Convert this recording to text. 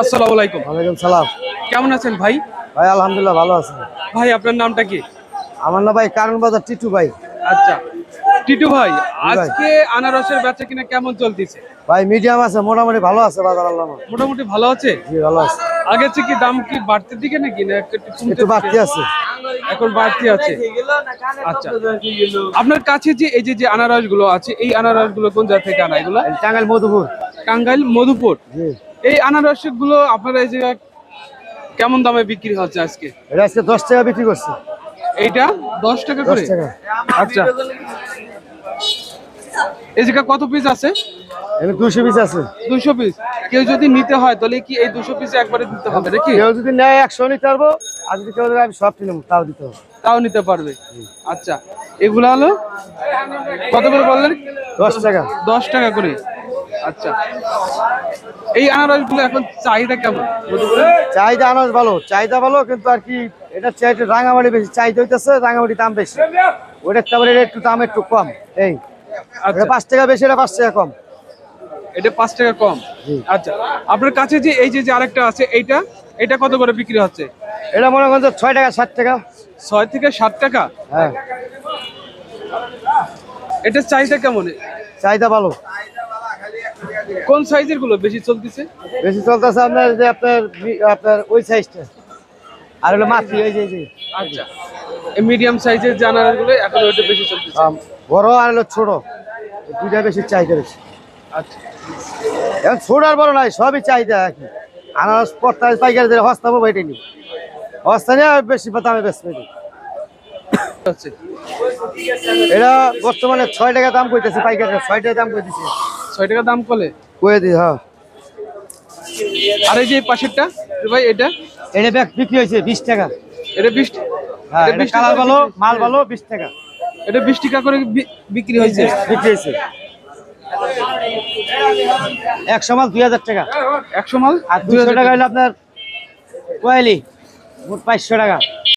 আসসালামু আলাইকুম। ওয়ালাইকুম সালাম। কেমন আছেন ভাই? ভাই আলহামদুলিল্লাহ ভালো আছি। ভাই আপনার নামটা কি? আমার না ভাই কারণ বাজার টিটু ভাই। আচ্ছা। টিটু ভাই আজকে আনারসের বেচা কিনা কেমন চলতেছে? ভাই মিডিয়াম আছে মোটামুটি ভালো আছে বাজার আল্লাহ মোটামুটি ভালো আছে? জি ভালো আছে। আগের থেকে কি দাম কি বাড়তে দিকে নাকি না একটু বাড়তি আছে। এখন বাড়তি আছে। আচ্ছা। আপনার কাছে যে এই যে যে আনারসগুলো আছে এই আনারসগুলো কোন জায়গা থেকে আনা এগুলো? টাঙ্গাইল মধুপুর। টাঙ্গাইল মধুপুর। এই আনারসগুলো আপনারা এই যে কেমন দামে বিক্রি হচ্ছে আজকে? এটা আজকে দশ টাকা বিক্রি করছে। এইটা? দশ টাকা করে? আচ্ছা। এই জায়গা কত পিস আছে? দুশো পিস আছে। দুশো পিস কেউ যদি নিতে হয় তাহলে কি এই দুশো পিস একবারে দিতে হবে নাকি? কেউ যদি নেয় একশো নিতে পারব। আর যদি কেউ আমি সব কিনে নেব, তাও দিতে হবে। তাও নিতে পারবে। আচ্ছা। এগুলো হলো? কত করে বললেন? দশ টাকা। দশ টাকা করে। আচ্ছা। এই আনারসগুলো এখন চাহিদা কেমন? চাহিদা আনাজ ভালো চাহিদা ভালো কিন্তু আর কি এটা চাইতে রাঙামাটি বেশি চাহিদা হইতেছে রাঙামাটি দাম বেশি। ওটার তারপরে একটু দাম একটু কম এই। আচ্ছা। পাঁচ টাকা বেশি এটা পাঁচ টাকা কম। এটা পাঁচ টাকা কম। আচ্ছা আপনার কাছে যে এই যে যে আরেকটা আছে এইটা? এটা কত করে বিক্রি হচ্ছে? এটা মনে করেন যে ছয় টাকা ষাট টাকা। ছয় থেকে সাত টাকা? হ্যাঁ। এটার চাহিদা কেমন? চাহিদা ভালো। কোন সাইজেরগুলো বেশি চলতেছে? বেশি চলতেছে আপনার যে আপনার আপনার ওই সাইজটা। আর হলো মাছি এই যে যে। আচ্ছা। এই মিডিয়াম সাইজের যে আনারসগুলো এখন ওইটা বেশি চলতেছে? বড় আর হলো ছোট। দুইটা বেশি চাহিদা বেশি আচ্ছা। এখন ছোট আর বড় নাই সবই চাহিদা একই আনারস পড়তে পাইকারি দিলে হস্তা পাবো এটাই নি হস্তা নিয়ে আর বেশি দামে বেশি পেটি এটা বর্তমানে ছয় টাকা দাম কইতেছে পাইকারি ছয় টাকা দাম কইতেছে। ছয় টাকা দাম কলে? কয়ে দিই হ্যাঁ। আর এই যে পাশেরটা ভাই এটা? এটা ব্যাগ বিক্রি হয়েছে বিশ টাকা। এটা বিশ হ্যাঁ এটা এটা 20 কালার টাকা ভালো মাল ভালো বিশ টাকা। এটা বিশ টাকা করে বিক্রি হয়েছে। বিক্রি হয়েছে। একশো মাল দুই হাজার টাকা। একশো মাল? আর দুশো টাকা। হলে আপনার কোয়ালি মোট পাঁচশো টাকা।